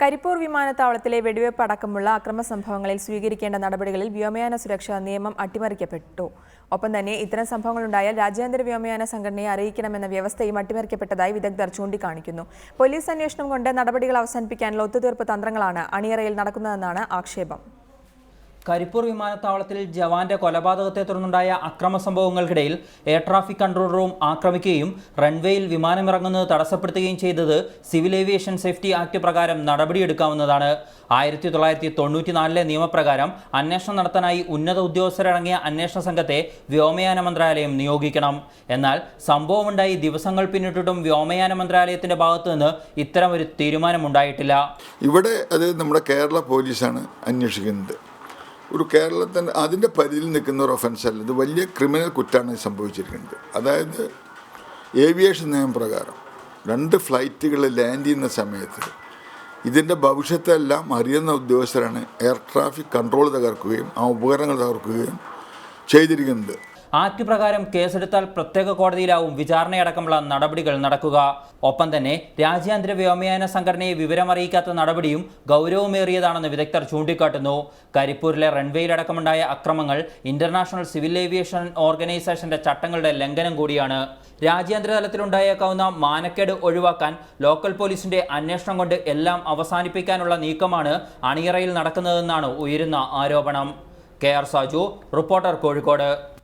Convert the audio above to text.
കരിപ്പൂർ വിമാനത്താവളത്തിലെ വെടിവെപ്പ് അടക്കമുള്ള അക്രമ സംഭവങ്ങളിൽ സ്വീകരിക്കേണ്ട നടപടികളിൽ വ്യോമയാന സുരക്ഷാ നിയമം അട്ടിമറിക്കപ്പെട്ടു. ഒപ്പം തന്നെ ഇത്തരം സംഭവങ്ങളുണ്ടായാൽ രാജ്യാന്തര വ്യോമയാന സംഘടനയെ അറിയിക്കണമെന്ന വ്യവസ്ഥയും അട്ടിമറിക്കപ്പെട്ടതായി വിദഗ്ധർ ചൂണ്ടിക്കാണിക്കുന്നു. പോലീസ് അന്വേഷണം കൊണ്ട് നടപടികൾ അവസാനിപ്പിക്കാനുള്ള ഒത്തുതീർപ്പ് തന്ത്രങ്ങളാണ് അണിയറയിൽ നടക്കുന്നതെന്നാണ് ആക്ഷേപം. കരിപ്പൂർ വിമാനത്താവളത്തിൽ ജവാന്റെ കൊലപാതകത്തെ തുടർന്നുണ്ടായ അക്രമ സംഭവങ്ങൾക്കിടയിൽ എയർ ട്രാഫിക് കൺട്രോൾ റൂം ആക്രമിക്കുകയും റൺവേയിൽ വിമാനമിറങ്ങുന്നത് തടസ്സപ്പെടുത്തുകയും ചെയ്തത് സിവിൽ ഏവിയേഷൻ സേഫ്റ്റി ആക്ട് പ്രകാരം നടപടിയെടുക്കാവുന്നതാണ്. ആയിരത്തി തൊള്ളായിരത്തി തൊണ്ണൂറ്റിനാലിലെ നിയമപ്രകാരം അന്വേഷണം നടത്താനായി ഉന്നത ഉദ്യോഗസ്ഥരടങ്ങിയ അന്വേഷണ സംഘത്തെ വ്യോമയാന മന്ത്രാലയം നിയോഗിക്കണം. എന്നാൽ സംഭവമുണ്ടായി ദിവസങ്ങൾ പിന്നിട്ടിട്ടും വ്യോമയാന മന്ത്രാലയത്തിന്റെ ഭാഗത്തു നിന്ന് ഇത്തരം ഒരു തീരുമാനമുണ്ടായിട്ടില്ല. ഇവിടെ അത് നമ്മുടെ കേരള പോലീസാണ് അന്വേഷിക്കുന്നത്. ഒരു കേരളത്തിന്റെ അതിന്റെ പരിധിയിൽ നിൽക്കുന്ന ഒരു അല്ല. ഇത് വലിയ ക്രിമിനൽ കുറ്റമാണ് സംഭവിച്ചിരിക്കുന്നത്. അതായത് ഏവിയേഷൻ നിയമപ്രകാരം രണ്ട് ഫ്ലൈറ്റുകൾ ലാൻഡ് ചെയ്യുന്ന സമയത്ത് ഇതിന്റെ ഭവിഷ്യത്തെല്ലാം അറിയുന്ന ഉദ്യോഗസ്ഥരാണ് എയർ ട്രാഫിക് കൺട്രോൾ തകർക്കുകയും ആ ഉപകരണങ്ങൾ തകർക്കുകയും ചെയ്തിരിക്കുന്നത്. ആക്ട് പ്രകാരം കേസെടുത്താൽ പ്രത്യേക കോടതിയിലാവും വിചാരണയടക്കമുള്ള നടപടികൾ നടക്കുക. ഒപ്പം തന്നെ രാജ്യാന്തര വ്യോമയാന സംഘടനയെ വിവരമറിയിക്കാത്ത നടപടിയും ഗൗരവമേറിയതാണെന്ന് വിദഗ്ധർ ചൂണ്ടിക്കാട്ടുന്നു. കരിപ്പൂരിലെ റൺവേയിലടക്കമുണ്ടായ അക്രമങ്ങൾ ഇന്റർനാഷണൽ സിവിൽ ഏവിയേഷൻ ഓർഗനൈസേഷന്റെ ചട്ടങ്ങളുടെ ലംഘനം കൂടിയാണ്. രാജ്യാന്തര തലത്തിലുണ്ടായേക്കാവുന്ന മാനക്കേട് ഒഴിവാക്കാൻ ലോക്കൽ പോലീസിന്റെ അന്വേഷണം കൊണ്ട് എല്ലാം അവസാനിപ്പിക്കാനുള്ള നീക്കമാണ് അണിയറയിൽ നടക്കുന്നതെന്നാണ് ഉയരുന്ന ആരോപണം. K R Saju reporter Kozhikode.